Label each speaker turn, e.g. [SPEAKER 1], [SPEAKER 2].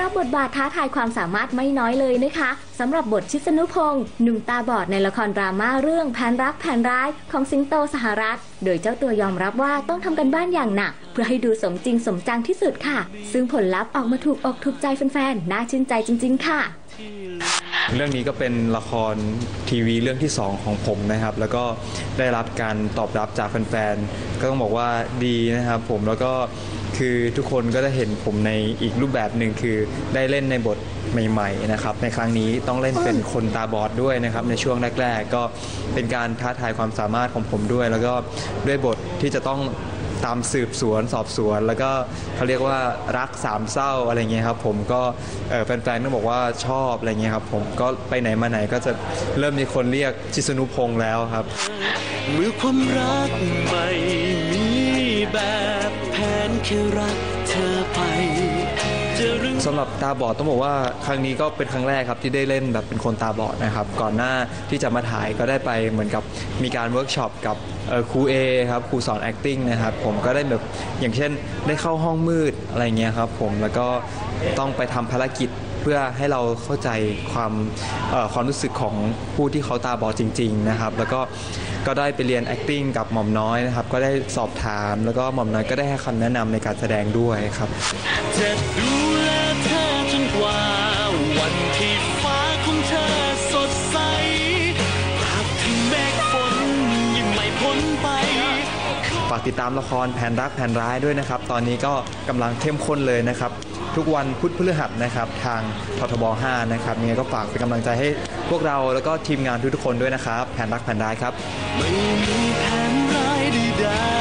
[SPEAKER 1] รับบทบาทท้าทายความสามารถไม่น้อยเลยนะคะสำหรับบทชิสนุพงศ์หนุ่มตาบอดในละครดราม่าเรื่องแผนรักแผนร้ายของสิงโตสหรัฐ โดยเจ้าตัวยอมรับว่าต้องทำกันบ้านอย่างหนัก เพื่อให้ดูสมจริงสมจังที่สุดค่ะ ซึ่งผลลัพธ์ออกมาถูกอกถูกใจแฟนๆน่าชื่นใจจริง ๆ ค่ะ
[SPEAKER 2] เรื่องนี้ก็เป็นละครทีวีเรื่องที่ 2 ของผมนะครับ แล้วก็ได้รับการตอบรับจากแฟนๆ ก็ต้องบอกว่าดีนะครับผมแล้วก็ คือทุกคนก็ได้เห็นผมในอีกรูปแบบหนึ่งคือได้เล่นในบทใหม่ๆนะครับในครั้งนี้ต้องเล่นเป็นคนตาบอดด้วยนะครับในช่วงแรกๆ ก็เป็นการท้าทายความสามารถของผมด้วย แล้วก็ด้วยบทที่จะต้องตามสืบสวนสอบสวน แล้วก็เขาเรียกว่ารักสามเศร้าอะไรเงี้ยครับผมก็แฟนๆต้องบอกว่าชอบอะไรเงี้ยครับผมก็ไปไหนมาไหนก็จะเริ่มมีคนเรียกชิสนุพงษ์แล้วครับ
[SPEAKER 3] เมื่อความรักไม่มี แค่รักเธอไป
[SPEAKER 2] สำหรับตาบอดต้องบอกว่าครั้งนี้ก็เป็นครั้งแรกครับที่ได้เล่นแบบเป็นคนตาบอดนะครับก่อนหน้าที่จะมาถ่ายก็ได้ไปเหมือนกับมีการเวิร์กช็อปกับครูเอครับครูสอน acting นะครับผมก็ได้แบบอย่างเช่นได้เข้าห้องมืดอะไรเงี้ยครับผมแล้วก็ต้องไปทำภารกิจเพื่อให้เราเข้าใจความความรู้สึกของผู้ที่เขาตาบอดจริง ๆ นะครับ แล้วก็ ก็ได้ไปเรียน acting กับหม่อมน้อยนะครับ ก็ได้สอบถามแล้วก็หม่อมน้อยก็ได้ให้คำแนะนำในการแสดงด้วยครับ
[SPEAKER 3] จะดูแลเธอจนกว่า วันที่ฟ้าของเธอสดใสหากถึงเมฆฝนยังไม่พ้นไป
[SPEAKER 2] ฝากติดตามละครแผนรักแผนร้ายด้วยนะครับ ตอนนี้ก็กำลังเข้มข้นเลยนะครับ ทุกวันพุธพฤหัสนะครับทางททบ 5 นะครับยังไงก็ฝากเป็นกำลังใจให้พวกเราแล้วก็ทีมงานทุกๆคนด้วยนะครับ แผนรักแผนร้ายครับ
[SPEAKER 3] ไม่มีแผนร้ายใด